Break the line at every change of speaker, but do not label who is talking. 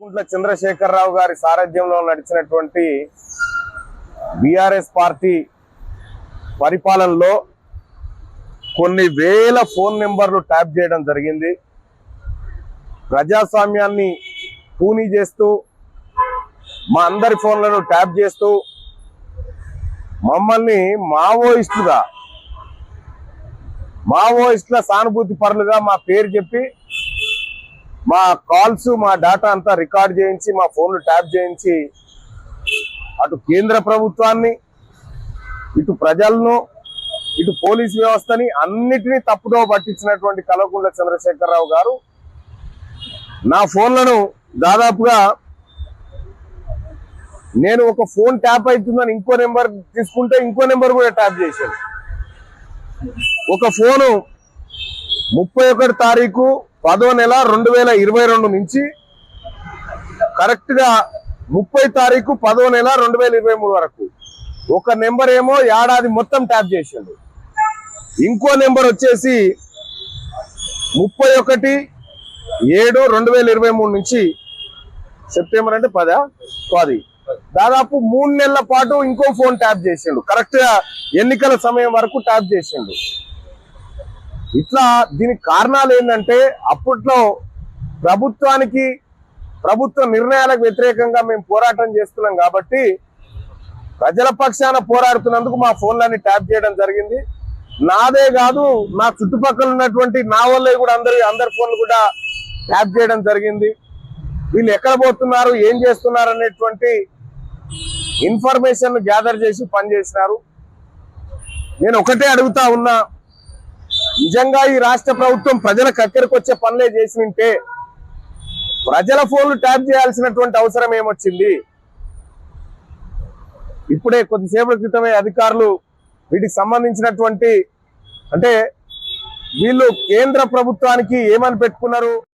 గుంట్ల చంద్రశేఖరరావు గారి సారథ్యంలో నడిచినటువంటి బీఆర్ఎస్ పార్టీ పరిపాలనలో కొన్ని వేల ఫోన్ నెంబర్లు ట్యాప్ చేయడం జరిగింది. ప్రజాస్వామ్యాన్ని పూనీ చేస్తూ మా అందరి ఫోన్లను ట్యాప్ చేస్తూ మమ్మల్ని మావోయిస్టులుగా మావోయిస్టుల సానుభూతి పరులుగా మా పేరు చెప్పి మా కాల్స్ మా డేటా అంతా రికార్డ్ చేయించి మా ఫోన్లు ట్యాప్ చేయించి అటు కేంద్ర ప్రభుత్వాన్ని ఇటు ప్రజలను ఇటు పోలీస్ వ్యవస్థని అన్నిటినీ తప్పుదో పట్టించినటువంటి కలవకుంట్ల చంద్రశేఖరరావు గారు నా ఫోన్లను దాదాపుగా నేను ఒక ఫోన్ ట్యాప్ అవుతుందని ఇంకో నెంబర్ తీసుకుంటే ఇంకో నెంబర్ కూడా ట్యాప్ చేశాను ఒక ఫోను ముప్పై ఒకటి తారీఖు పదో నెల రెండు వేల ఇరవై రెండు నుంచి కరెక్ట్గా ముప్పై తారీఖు పదో నెల రెండు వేల ఇరవై మూడు వరకు. ఒక నెంబర్ ఏమో ఏడాది మొత్తం ట్యాప్ చేసిండు. ఇంకో నెంబర్ వచ్చేసి ముప్పై ఒకటి ఏడు రెండు వేల ఇరవై మూడు నుంచి సెప్టెంబర్ అంటే పదా? పది. దాదాపు మూడు నెలల పాటు ఇంకో ఫోన్ ట్యాప్ చేసిండు. కరెక్ట్గా ఎన్నికల సమయం వరకు ట్యాప్ చేసిండు. ఇట్లా దీనికి కారణాలు ఏంటంటే అప్పట్లో ప్రభుత్వానికి ప్రభుత్వ నిర్ణయాలకు వ్యతిరేకంగా మేము పోరాటం చేస్తున్నాం కాబట్టి ప్రజల పక్షాన పోరాడుతున్నందుకు మా ఫోన్లన్నీ ట్యాప్ చేయడం జరిగింది. నాదే కాదు నా చుట్టుపక్కల ఉన్నటువంటి నా వాళ్ళే కూడా అందరి అందరి ఫోన్లు కూడా ట్యాప్ చేయడం జరిగింది. వీళ్ళు ఎక్కడ పోతున్నారు ఏం చేస్తున్నారు అనేటువంటి ఇన్ఫర్మేషన్ గ్యాదర్ చేసి పనిచేసినారు. నేను ఒకటే అడుగుతా ఉన్నా నిజంగా ఈ రాష్ట్ర ప్రభుత్వం ప్రజలకు అక్కడికి వచ్చే పనులే చేసి ఉంటే ప్రజల ఫోన్లు ట్యాప్ చేయాల్సినటువంటి అవసరం ఏమొచ్చింది? ఇప్పుడే కొద్దిసేపటి క్రితమే అధికారులు వీటికి సంబంధించినటువంటి అంటే వీళ్ళు కేంద్ర ప్రభుత్వానికి ఏమని పెట్టుకున్నారు?